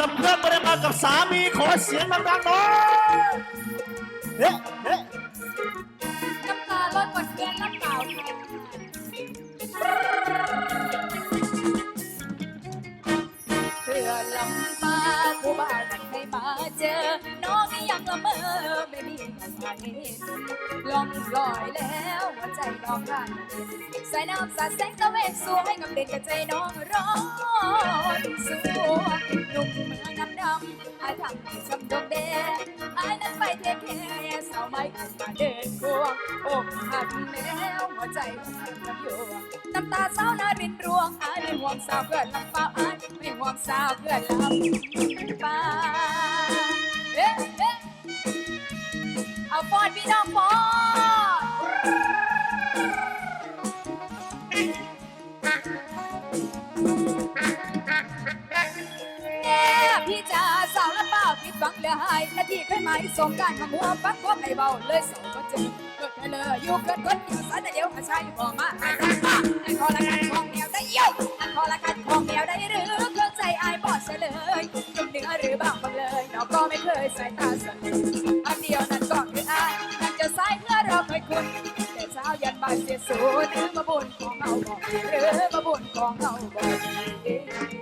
กับเพื่อนไม่ได้มากับสามีขอเสียงดังๆหน่อยเฮ้เฮ้น้ำตาลดหมดเกลือนน้ำเปล่าเพื่อลำปาผู้บ้านนั้นให้มาเจอ น้องยังละเมอ ไม่มีใครเห็นลองลอยแล้วหัวใจน้องกันใส่น้ำสาดแสงตะเวนสวยกับเด็กกับใจน้องร้อนสัวหนุ่มเมืองน้ำดำอายทำให้ช้ำดงแดงอายนั้นไปเทคแคร์สาวไม่ขึ้นมาเดินควงอกหักแล้วหัวใจของฉันลำโยงน้ำตาเศร้านารินรวงอายไม่ห่วงสาวเพื่อนลำเปล่าอายไม่ห่วงสาวเพื่อนลำปาเอ๊ะ อ๊ะเอาฟอนพี่น้องฟอนแน่พี่จ๋าสาวละเปล่าผิดหวังเหลือหายนาทีเคยไหมสงการมามัวฟังพวกไอ้เบาเลยสองก็จอเกิดเธอเลยอยู่เกิดคนอยู่สายแต่เดียวอาชายบอกมาไอ้รักมาไอ้คอละกันของแนวได้เยี่ยวไอ้คอละกันของแนวได้หรือเครื่องใจไอ้บอดเฉลยจุ่มเนื้อหรือบางบางเลยน้องก็ไม่เคยใส่ตาสน เช้ายันบ่ายเสียสูญหรือมาบุญของเราบอกหรือมาบุญของเราบอก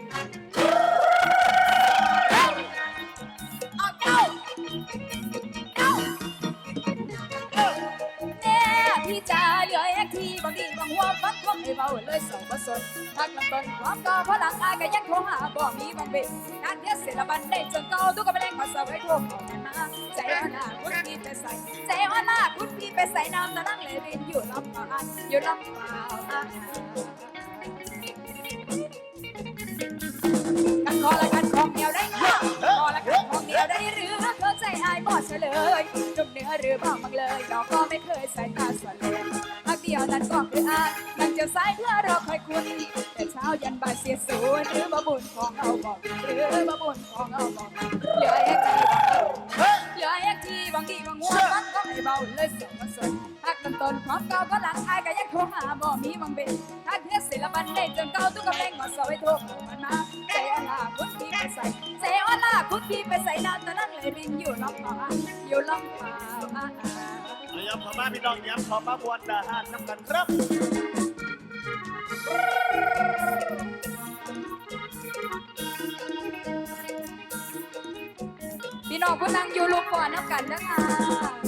อกทีบางทีบางหัวฟังพวกไอ้เบาเลยสองผสมทักลำต้นความก็เพลังอายก็ยังโทรหาบ่มีบางเบงานเทียเสร็จละบันได้จนเก่าทุกกระเบงขอสวไว้โทรขอแม่มาใจอ่อนลาคุณพี่ไปใส่ใจอ่อนลาคุณพี่ไปใส่น้ำตะลังเลยรินอยู่ลำปางอยู่ลำปางกันคอละกันของเดียวได้เนาะพอละกันของเดียวได้หรือเข้าใจอายบอดเฉลยจุ่มเนื้อหรือบ้างบางเลยน้องก็ไม่เคยใส่ตาสวนเลย พักเดียวนั้นก็คืออายมันจะสายเพื่อราคอยคุณแต่เช้ายันบ่ายเสียสูญหรือมาบุญของเราบอกหรือมาบุญของเราบอกเหลือแอกทีเหลือแอกทีบางทีบางหัวมันก็ไม่เบาเลยสองมาสนพักต้นต้นความเก่าก็หลังอายก็ยังโทรหาบ่มีบางเบ็ดถ้าเทศศิลปันได้จนเก่าทุกกำแพงมาสอยโทรมันมาใจอาลาคุณพี่ไปใส่เซออนลาคุณพี่ไปใส่น้ำตะนั่งเลยรินอยู่ลำปางอยู่ลำปาง เอาย้ำขอมาพี่น้องย้ำขอมาบวนดาหานน้ำกันครับพี่น้องผู้นั่งอยู่ลูกก่อนน้ำกันนะคะ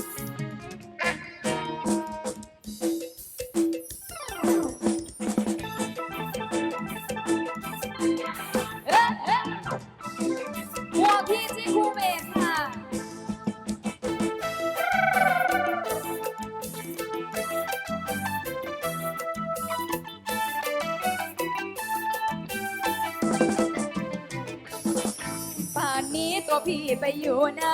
านนี้ตัวพี่ไปอยู่ไหน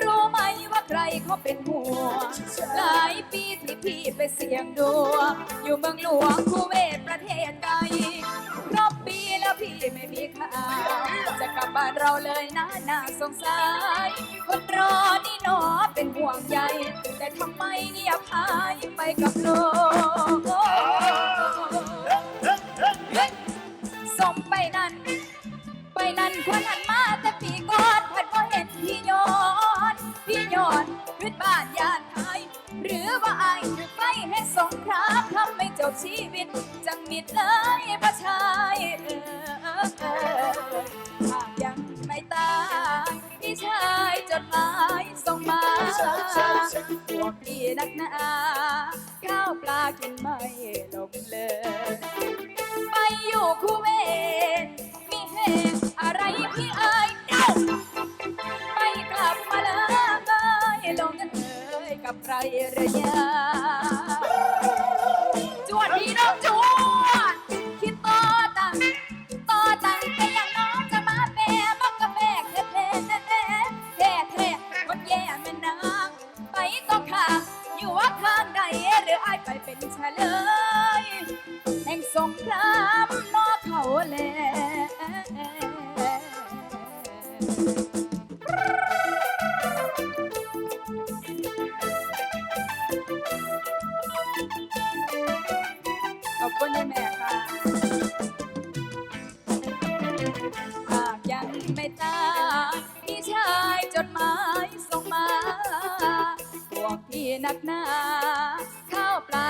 รู้ไหมว่าใครเขาเป็นห่วงหลายปีที่พี่ไปเสี่ยงดวงอยู่เมืองหลวงคูเวตประเทศใดครบปีแล้วพี่ไม่มีข่าวจะกลับบ้านเราเลยนะน่าสงสารคนรอนี่หนอเป็นห่วงใยแต่ทำไมเงียบหายไปกับโลก ควรหันมาแต่ปีก่อนผัดก็เห็นพี่ยอนพี่ยอนขึ้นบ้านยานไทยหรือว่าอายจุดไฟให้สงครามทำไม่จบชีวิตจังมิดเลยพระชายเออเออหากยังไม่ตายพี่ชายจดหมายส่งมา พวกพี่นักหนาข้าวปลากินไม่ เ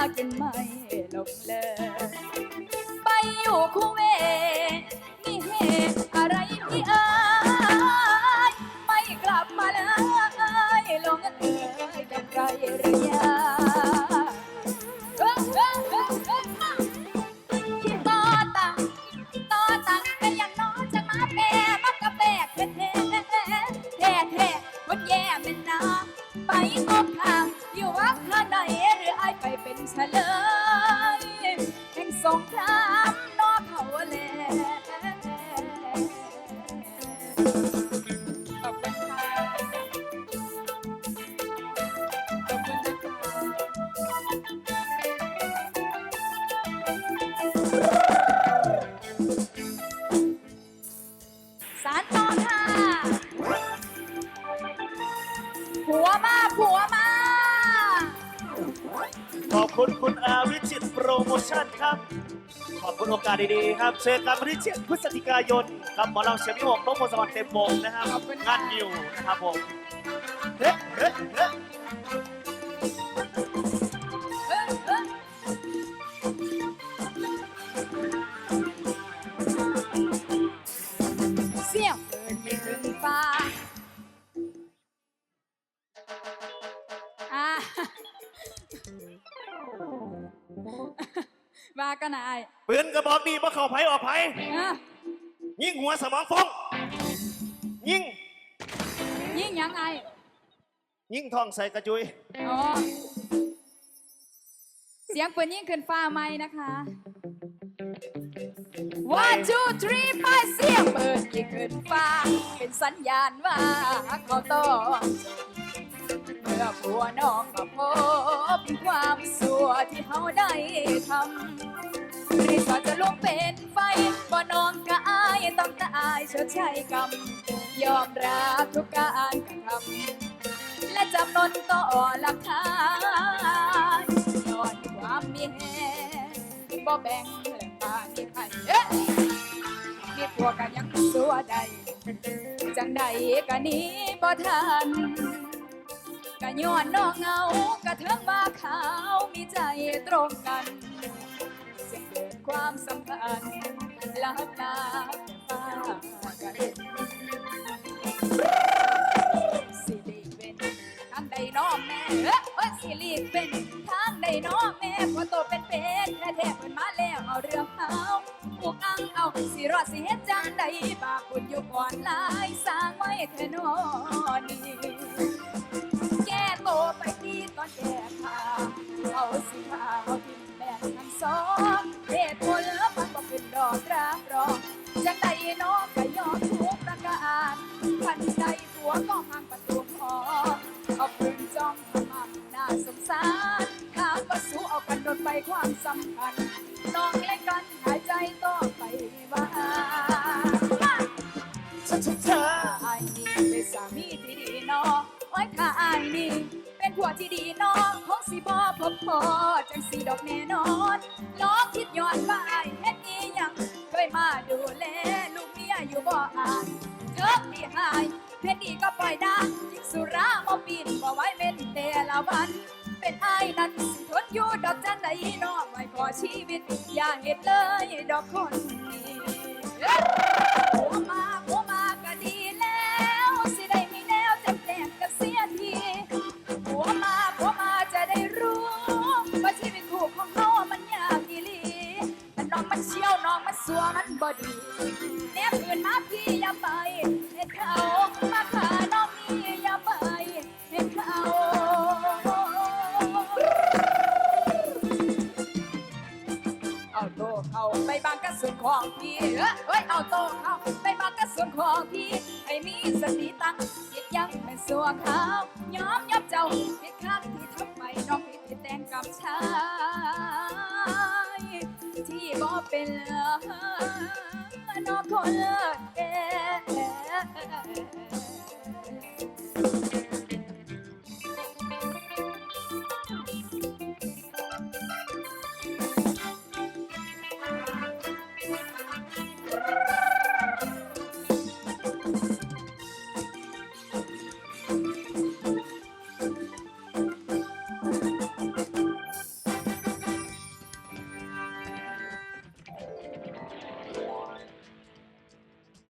าวปลากินไม่ลงเลย ขอบคุณค่ะขอบคุณนะคะสารต่อค่ะ ผัวมา ผัวมา ขอบคุณคุณอาวิจิตรโปรโมชั่นครับ ขอบคุณโอกาสดีๆครับเชิญกันวันที่7พฤศจิกายนครับหมอลำเชียร์พี่หกนพพสวัสดิ์เต็มวงนะครับงานนิวนะครับผมเฮ้เฮ้เฮ้เอ้ยเอ้ยเสียงเปิดไม่ถึงฟ้าอ่า ว่ากันนาย ปืนกระบอกดีมาเข้าไผออกไผอะยิงหัวสมองฟงยิงยิ่งยังไงยิงทองใส่กระจุย อ๋อเสียงปืนยิ่งขึ้นฟ้าไหมนะคะ one two three ไปเสียงปืนยิ่งขึ้นฟ้า เป็นสัญญาณว่าเขาต้องเมื่อผัวน้องมาพบความสัวที่เขาได้ทำ รีสอร์ทจะลุกเป็นไฟบ่น้องก็อายต้องตายชดใช้กรรม ยอมรับทุกการกระทำและจำนนต่อหลักฐานย้อนความมีแหบ่แบ่งแหล่งปามีไผเอ๊ะมีพวกกันยังสัวใด จังใดกันนี้บ่ทันกะย้อนน้องเงากะเทิงว่าขาวมีใจตรงกัน ความสัมพันธ์ลับลาฟ้ากันสิริเป็นทางใดน้อแม่เอ้อเอ้ยสิริเป็นทางใดน้อแม่พอโตเป็นเป็นแท้แท้ๆเพิ่นมาแล้วเอาเรื่องเขาผูกอังเอาสิรอดสิเฮ็ดจังใดบาปบุญอยู่ก่อนหลายสร้างไว้แท้นอนี่ ไปที่ตอนแก้ผ้าเอาสิผ้าเอาทิ้งแบ่งทั้งสองเหตุผลมันบอกเป็นดอกรับรองจังใดน้องก็ยอมทุกประการทันใดผัวก็ห่างประตูหอเอาปืนจ้องทำมันน่าสงสารถามว่าสู้เอากันโดนไปความสำคัญน้องเล่นกันหายใจต้อไปว่าช้าช้าช้าอายนี่เป็นสามีที่ดีเนอโอ้ยถ้าไอายนี่ ผัวที่ดีเนองคงสิบ่พบพอจังสีดอกแน่นอนลองคิดย้อนว่าอายเฮ็ดอีหยังเคยมาดูแลลูกเมียอยู่บ่อายเธอที่หายเฮ็ดดีก็ปล่อยได้กินสุรามาปีนบ่ไว้เม็นแต่ละวัน เป็นอายนั้นสิทนอยู่ดอกจันใดเนองไว้พอชีวิตอย่าเฮ็ดเลยดอกคนนี้ ของพี่เอ้ยเอ้ยเอาโตเข้าไปมากระสุนของพี่ให้มีสติตั้งคิดยังเป็นสัวขาวยอมยับเจ้าผิดครั้งที่ทำไมน้องผิดที่แต่งกับชายที่บ่เป็นเลยนอกคนเลิศเ